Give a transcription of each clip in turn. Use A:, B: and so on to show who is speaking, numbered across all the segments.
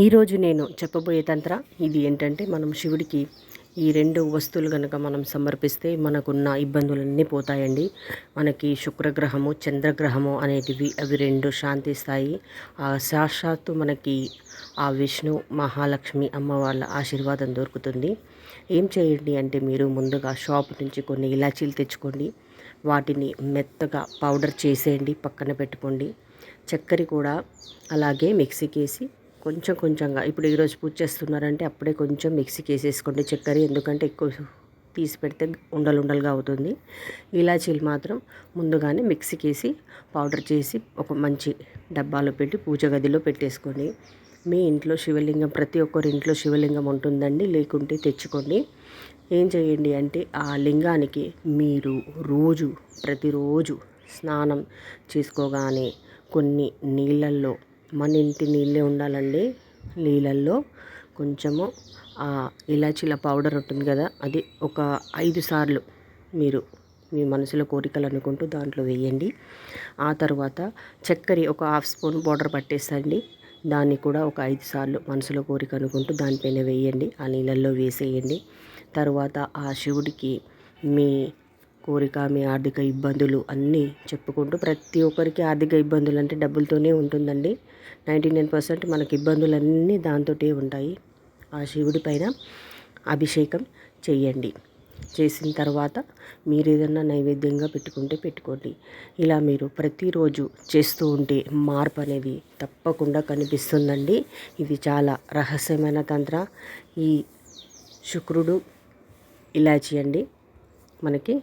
A: ఈరోజు నేను చెప్పబోయే తంత్ర ఇది ఏంటంటే మనం శివుడికి ఈ రెండు వస్తువులు కనుక మనం సమర్పిస్తే మనకున్న ఇబ్బందులన్నీ పోతాయండి. మనకి శుక్రగ్రహము చంద్రగ్రహము అనేటివి అవి రెండు శాంతిస్తాయి ఆ సాక్షాత్తు మనకి ఆ విష్ణు మహాలక్ష్మి అమ్మ వాళ్ళ ఆశీర్వాదం దొరుకుతుంది. ఏం చేయండి అంటే మీరు ముందుగా షాప్ నుంచి కొన్ని ఇలాచీలు తెచ్చుకోండి. వాటిని మెత్తగా పౌడర్ చేసేయండి పక్కన పెట్టుకోండి. చక్కెర కూడా అలాగే మిక్సీకి వేసి కొంచెం కొంచెంగా. ఇప్పుడు ఈరోజు పూజ చేస్తున్నారంటే అప్పుడే కొంచెం మిక్సీకి వేసేసుకోండి చక్కెర ఎందుకంటే ఎక్కువ తీసి పెడితే ఉండలు ఉండలుగా అవుతుంది. ఇలాచీలు మాత్రం ముందుగానే మిక్సీకి వేసి పౌడర్ చేసి ఒక మంచి డబ్బాలో పెట్టి పూజ గదిలో పెట్టేసుకోండి. మీ ఇంట్లో శివలింగం ప్రతి ఒక్కరి ఇంట్లో శివలింగం ఉంటుందండి. లేకుంటే తెచ్చుకోండి. ఏం చేయండి అంటే ఆ లింగానికి మీరు రోజు ప్రతిరోజు స్నానం చేసుకోగానే కొన్ని నీళ్ళల్లో మన ఇంటి నీళ్ళే ఉండాలండి నీళ్ళల్లో. కొంచెము ఇలాచీల పౌడర్ ఉంటుంది కదా అది ఒక ఐదు సార్లు మీరు మీ మనసులో కోరికలు అనుకుంటూ దాంట్లో వేయండి. ఆ తర్వాత చక్కెర ఒక హాఫ్ స్పూన్ పౌడర్ పట్టేసండి. దాన్ని కూడా ఒక ఐదు సార్లు మనసులో కోరిక అనుకుంటూ దానిపైన వేయండి ఆ నీళ్ళల్లో వేసేయండి. తర్వాత ఆ శివుడికి మీ కోరిక మీ ఆర్థిక ఇబ్బందులు అన్నీ చెప్పుకుంటూ ప్రతి ఒక్కరికి ఆర్థిక ఇబ్బందులు అంటే డబ్బులతోనే ఉంటుందండి. నైంటీ నైన్ పర్సెంట్ మనకి ఇబ్బందులన్నీ దాంతో ఉంటాయి. ఆ శివుడి పైన అభిషేకం చేయండి చేసిన తర్వాత మీరు ఏదన్నా నైవేద్యంగా పెట్టుకుంటే పెట్టుకోండి. ఇలా మీరు ప్రతిరోజు చేస్తూ ఉంటే మార్పు అనేది తప్పకుండా కనిపిస్తుందండి. ఇది చాలా రహస్యమైన తంత్ర. ఈ శుక్రుడు ఇలాచి అండి. మనకి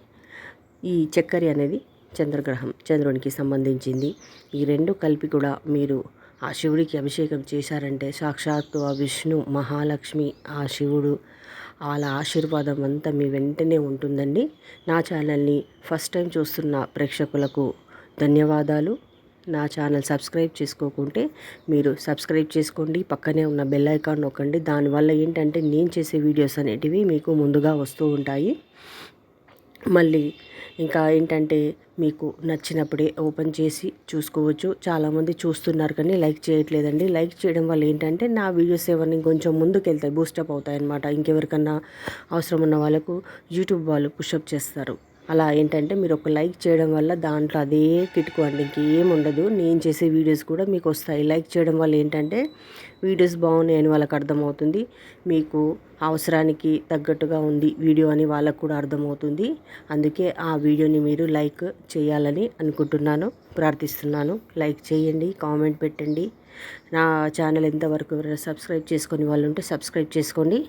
A: ఈ చక్కెర అనేది చంద్రగ్రహం చంద్రునికి సంబంధించింది. ఈ రెండు కలిపి కూడా మీరు ఆ శివుడికి అభిషేకం చేశారంటే సాక్షాత్తు ఆ విష్ణు మహాలక్ష్మి ఆ శివుడు వాళ్ళ ఆశీర్వాదం అంతా మీ వెంటనే ఉంటుందండి. నా ఛానల్ని ఫస్ట్ టైం చూస్తున్న ప్రేక్షకులకు ధన్యవాదాలు. నా ఛానల్ సబ్స్క్రైబ్ చేసుకోకుంటే మీరు సబ్స్క్రైబ్ చేసుకోండి. పక్కనే ఉన్న బెల్ ఐకాన్ నొక్కండి. దానివల్ల ఏంటంటే నేను చేసే వీడియోస్ అనేటివి మీకు ముందుగా వస్తూ ఉంటాయి. మళ్ళీ ఇంకా ఏంటంటే మీకు నచ్చినప్పుడే ఓపెన్ చేసి చూసుకోవచ్చు. చాలామంది చూస్తున్నారు కానీ లైక్ చేయట్లేదండి. లైక్ చేయడం వల్ల ఏంటంటే నా వీడియోస్ ఎవరిని కొంచెం ముందుకు వెళ్తాయి బూస్టప్ అవుతాయి అనమాట ఇంకెవరికన్నా అవసరం ఉన్న వాళ్ళకు యూట్యూబ్ వాళ్ళు పుషప్ చేస్తారు. అలా ఏంటంటే మీరు ఒక లైక్ చేయడం వల్ల దాంట్లో అదే కిటుకు అండి ఇంకేం ఉండదు. నేను చేసే వీడియోస్ కూడా మీకు వస్తాయి. లైక్ చేయడం వల్ల ఏంటంటే వీడియోస్ బాగున్నాయి అని వాళ్ళకి అర్థమవుతుంది. మీకు అవసరానికి తగ్గట్టుగా ఉంది వీడియో అని వాళ్ళకు కూడా అర్థమవుతుంది. అందుకే ఆ వీడియోని మీరు లైక్ చేయాలని అనుకుంటున్నాను ప్రార్థిస్తున్నాను. లైక్ చేయండి కామెంట్ పెట్టండి. నా ఛానల్ ఎంతవరకు సబ్స్క్రైబ్ చేసుకొని వాళ్ళు ఉంటే సబ్స్క్రైబ్ చేసుకోండి.